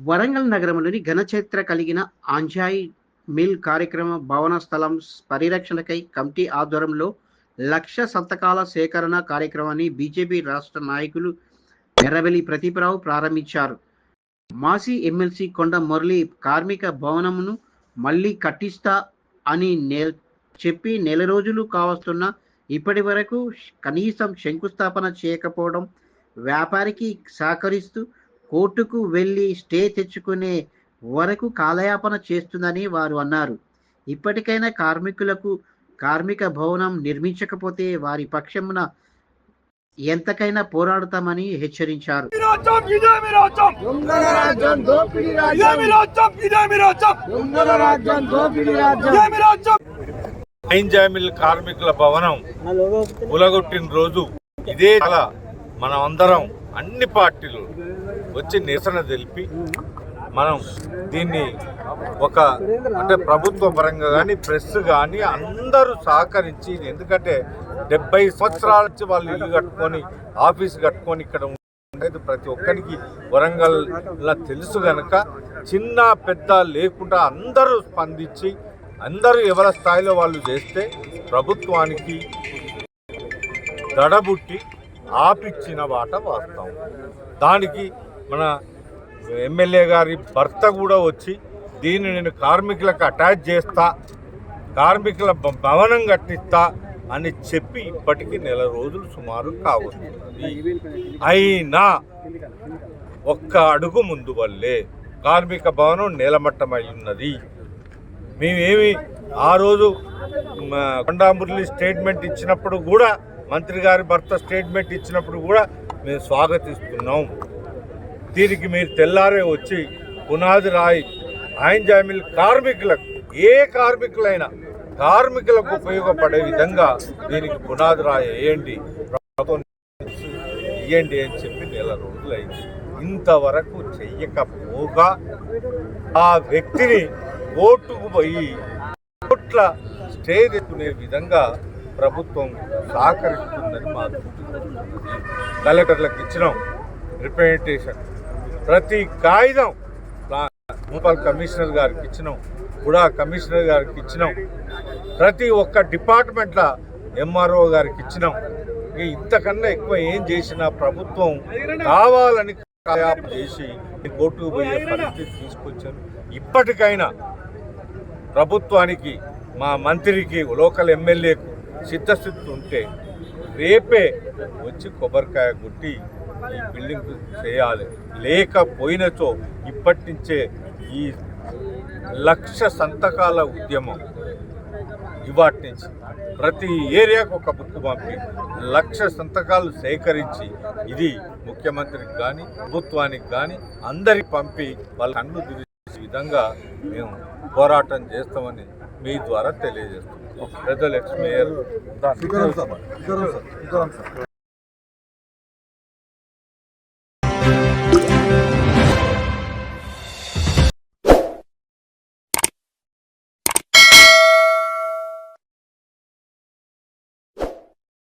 వరంగల్ నగరంలోని ఘనచరిత్ర కలిగిన ఆంజాయ్ మిల్ కార్యక్రమ భవన స్థలం పరిరక్షణకై కమిటీ ఆధ్వర్యంలో లక్ష సంతకాల సేకరణ కార్యక్రమాన్ని బీజేపీ రాష్ట్ర నాయకులు ఎర్రవెల్లి ప్రతిభరావు ప్రారంభించారు. మాజీ ఎమ్మెల్సీ కొండ మురళి కార్మిక భవనమును మళ్ళీ కట్టిస్తా అని నే చెప్పి నెల రోజులు కావస్తున్న ఇప్పటి వరకు కనీసం శంకుస్థాపన చేయకపోవడం వ్యాపారికి సహకరిస్తూ కోర్టుకు వెళ్ళి స్టే తెచ్చుకునే వరకు కాలయాపన చేస్తుందని వారు అన్నారు. ఇప్పటికైనా కార్మికులకు కార్మిక భవనం నిర్మించకపోతే వారి పక్షమున ఎంతకైనా పోరాడతామని హెచ్చరించారు. కార్మికుల భవనం కూలగొట్టిన రోజు ఇదే మనం అందరం అన్ని పార్టీలు వచ్చి నిరసన తెలిపి మనం దీన్ని ఒక అంటే ప్రభుత్వ పరంగా కానీ ప్రెస్ కానీ అందరూ సహకరించి ఎందుకంటే డెబ్బై సంవత్సరాల నుంచి వాళ్ళు ఇల్లు కట్టుకొని ఆఫీస్ కట్టుకొని ఇక్కడ ఉండేది ప్రతి ఒక్కరికి వరంగల్లా తెలుసు కనుక చిన్న పెద్ద లేకుండా అందరూ స్పందించి అందరూ ఎవరి స్థాయిలో వాళ్ళు చేస్తే ప్రభుత్వానికి దడబుట్టి ఆపిచ్చిన వాట వాస్తాం దానికి మన ఎమ్మెల్యే గారి భర్త కూడా వచ్చి దీన్ని నేను కార్మికులకు అటాచ్ చేస్తా కార్మికుల భవనం కట్టిస్తా అని చెప్పి ఇప్పటికి నెల రోజులు సుమారు కావస్తుంది. అయినా ఒక్క అడుగు ముందు వల్లే కార్మిక భవనం నేలమట్టమై ఉన్నది మేమేమి ఆ రోజు కొండామురళి స్టేట్మెంట్ ఇచ్చినప్పుడు కూడా మంత్రి గారి భర్త స్టేట్మెంట్ ఇచ్చినప్పుడు కూడా మేము స్వాగతిస్తున్నాం. దీనికి మీరు తెల్లారే వచ్చి పునాది రాయి ఆయన జామీలు కార్మికులకు ఏ కార్మికులైనా కార్మికులకు ఉపయోగపడే విధంగా దీనికి పునాది రాయి వేయండి. ప్రభుత్వం ఇవ్వండి అని చెప్పి నెల రోజులైంది. ఇంతవరకు చెయ్యకపోగా ఆ వ్యక్తిని కోర్టుకు పోయి కోట్ల స్టే తెచ్చుకునే విధంగా ప్రభుత్వం సహకరిస్తుందని మా కలెక్టర్లకు ఇచ్చినాం. రిప్రజెంటేషన్. ప్రతి కాగితం మున్సిపల్ కమిషనర్ గారికి ఇచ్చినాం కూడా కమిషనర్ గారికి ఇచ్చినాం. ప్రతి ఒక్క డిపార్ట్మెంట్ల ఎంఆర్ఓ గారికి ఇచ్చినాం. ఇంతకన్నా ఎక్కువ ఏం చేసినా ప్రభుత్వం కావాలని కాయాప చేసి కోర్టుకు పోయే పరిస్థితి తీసుకొచ్చారు. ఇప్పటికైనా ప్రభుత్వానికి మా మంత్రికి లోకల్ ఎమ్మెల్యేకు సిద్ధస్థితి ఉంటే రేపే వచ్చి కొబ్బరికాయ కొట్టి బిల్డింగ్ చేయాలి. లేకపోయినచో ఇప్పటి నుంచే ఈ లక్ష సంతకాల ఉద్యమం ఇవాటి నుంచి ప్రతి ఏరియాకు ఒక బుక్ పంపి లక్ష సంతకాలు సేకరించి ఇది ముఖ్యమంత్రికి కానీ ప్రభుత్వానికి కానీ అందరికి పంపి వాళ్ళ కన్ను దిరిచే విధంగా మేము పోరాటం చేస్తామని మీ ద్వారా తెలియజేస్తున్నాం. పెద్దలు ఎక్స్ మేయర్